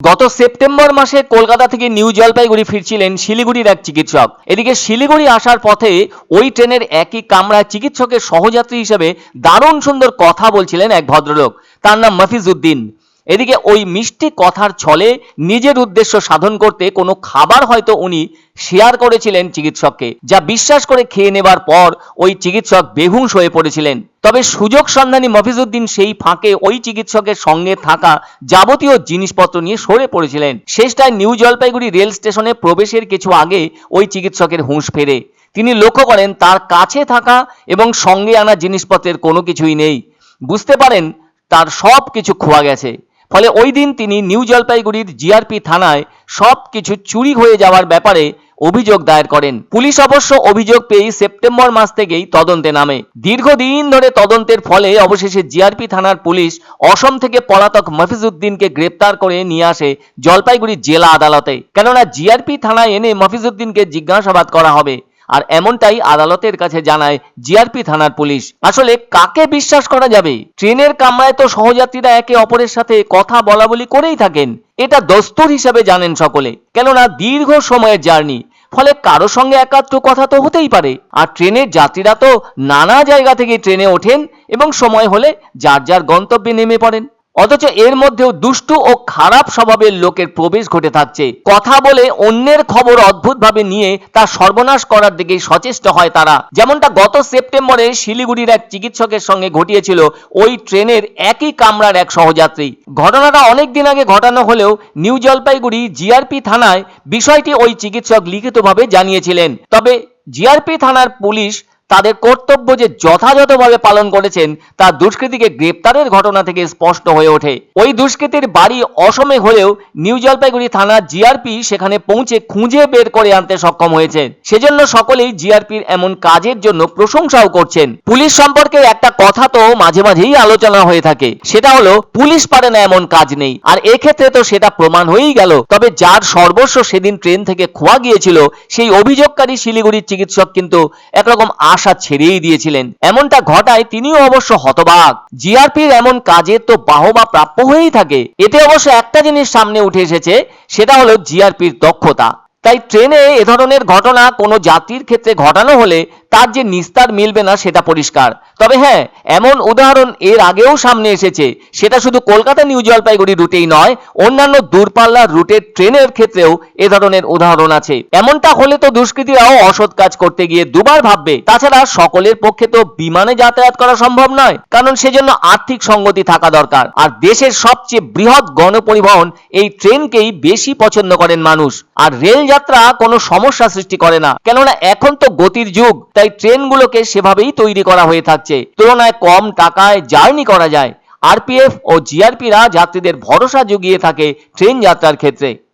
গত সেপ্টেম্বর মাসে কলকাতা থেকে নিউ জলপাইগুড়ি ফিরছিলেন শিলিগুড়ির এক চিকিৎসক। এদিকে শিলিগুড়ি আসার পথে ওই ট্রেনের একই কামরায় চিকিৎসকের সহযাত্রী হিসেবে দারুণ সুন্দর কথা বলছিলেন এক ভদ্রলোক। তার নাম মফিজউদ্দিন এদিকে ওই মিষ্টি কথার ছলে নিজের উদ্দেশ্য সাধন করতে কোনো খাবার হয়তো উনি শেয়ার করেছিলেন চিকিৎসককে, যা বিশ্বাস করে খেয়ে নেবার পর ওই চিকিৎসক বেহুশ হয়ে পড়েছিলেন। তবে সুযোগ সন্ধানী মফিজউদ্দিন সেই ফাঁকে ওই চিকিৎসকের সঙ্গে থাকা যাবতীয় জিনিসপত্র নিয়ে সরে পড়েছিলেন। শেষটায় নিউ জলপাইগুড়ি রেল স্টেশনে প্রবেশের কিছু আগে ওই চিকিৎসকের হুঁশ ফেরে। তিনি লক্ষ্য করেন তার কাছে থাকা এবং সঙ্গে আনা জিনিসপত্রের কোনো কিছুই নেই। বুঝতে পারেন তার সব কিছু খোয়া গেছে। ফলে ওই দিন তিনি নিউ জলপাইগুড়ির জিআরপি থানায় সব কিছু চুরি হয়ে যাওয়ার ব্যাপারে অভিযোগ দায়ের করেন। পুলিশ অবশ্য অভিযোগ পেয়ে সেপ্টেম্বর মাস থেকেই তদন্তে নামে। দীর্ঘদিন ধরে তদন্তের ফলে অবশেষে জিআরপি থানার পুলিশ অসম থেকে পলাতক মফিজউদ্দিনকে গ্রেপ্তার করে নিয়ে আসে জলপাইগুড়ি জেলা আদালতে। কেননা জিআরপি থানায় এনে মফিজউদ্দিনকে জিজ্ঞাসাবাদ করা হবে। আর এমনটাই আদালতের কাছে জানায় জিআরপি থানার পুলিশ। আসলে কাকে বিশ্বাস করা যাবে? ট্রেনের কামরায় তো সহযাত্রীরা একে অপরের সাথে কথা বলা বলি করেই থাকেন। এটা দস্তুর হিসাবে জানেন সকলে। কেননা দীর্ঘ সময়ের জার্নি, ফলে কারও সঙ্গে একাত্র কথা তো হতেই পারে। আর ট্রেনের যাত্রীরা তো নানা জায়গা থেকে ট্রেনে ওঠেন এবং সময় হলে যার যার গন্তব্যে নেমে পড়েন। অথচ এর মধ্যেও দুষ্টু ও খারাপ স্বভাবের লোকের প্রবেশ ঘটে থাকছে। কথা বলে অন্যের খবর অদ্ভুতভাবে নিয়ে তা সর্বনাশ করার দিকে সচেষ্ট হয় তারা। যেমনটা গত সেপ্টেম্বরে শিলিগুড়ির এক চিকিৎসকের সঙ্গে ঘটিয়েছিল, ওই ট্রেনের একই কামরার এক সহযাত্রী। ঘটনাটা অনেক দিন আগে ঘটানো হলেও নিউ জলপাইগুড়ি জিআরপি থানায় বিষয়টি ওই চিকিৎসক লিখিতভাবে জানিয়েছিলেন। তবে জিআরপি থানার পুলিশ তাদের কর্তব্য যে যথাযথভাবে পালন করেছেন, তা দুষ্কৃতীকে গ্রেপ্তারের ঘটনা থেকে স্পষ্ট হয়ে ওঠে। ওই দুষ্কৃতীর বাড়ি অসমে হলেও নিউ জলপাইগুড়ি থানা জিআরপি সেখানে পৌঁছে খুঁজে বের করে আনতে সক্ষম হয়েছে। সেজন্য সকলেই জিআরপির এমন কাজের জন্য প্রশংসাও করছেন। পুলিশ সম্পর্কে একটা কথা তো মাঝে মাঝেই আলোচনা হয়ে থাকে। সেটা হলো, পুলিশ পারে না এমন কাজ নেই। আর এক্ষেত্রে তো সেটা প্রমাণ হয়েই গেল। তবে যার সর্বস্ব সেদিন ট্রেন থেকে খোয়া গিয়েছিল, সেই অভিযোগকারী শিলিগুড়ির চিকিৎসক কিন্তু একরকম আশা ছেড়েই দিয়েছিলেন। এমনটা ঘটায় তিনিও অবশ্য হতবাক। জিআরপির এমন কাজে তো বাহবা প্রাপ্য হয়েই থাকে। এতে অবশ্য একটা জিনিস সামনে উঠে এসেছে, সেটা হলো জিআরপির দক্ষতা। তাই ট্রেনে এ ধরনের ঘটনা কোনো জাতির ক্ষেত্রে ঘটানো হলে তার যে নিস্তার মিলবে না সেটা পরিষ্কার। তবে হ্যাঁ এমন উদাহরণ এর আগেও সামনে এসেছে। সেটা শুধু কলকাতা নিউ জলপাইগুড়ি রুটেই নয়, অন্যান্য দূরপাল্লার রুটের ট্রেনের ক্ষেত্রেও এ ধরনের উদাহরণ আছে। এমনটা হলে তো দুষ্কৃতীরাও অসৎ কাজ করতে গিয়ে দুবার ভাববে। তাছাড়া সকলের পক্ষে তো বিমানে যাতায়াত করা সম্ভব নয়, কারণ সেজন্য আর্থিক সঙ্গতি থাকা দরকার। আর দেশের সবচেয়ে বৃহৎ গণপরিবহন এই ট্রেনকেই বেশি পছন্দ করেন মানুষ। আর রেল যাত্রা কোনো সমস্যা সৃষ্টি করে না। কেননা এখন তো গতির যুগ তাই ট্রেনগুলোকে সেভাবেই তৈরি করা হয়ে থাকছে। তুলনায় কম টাকায় জার্নি করা যায়। আরপিএফ ও জিআরপিরা যাত্রীদের ভরসা জুগিয়ে থাকে ট্রেন যাত্রার ক্ষেত্রে।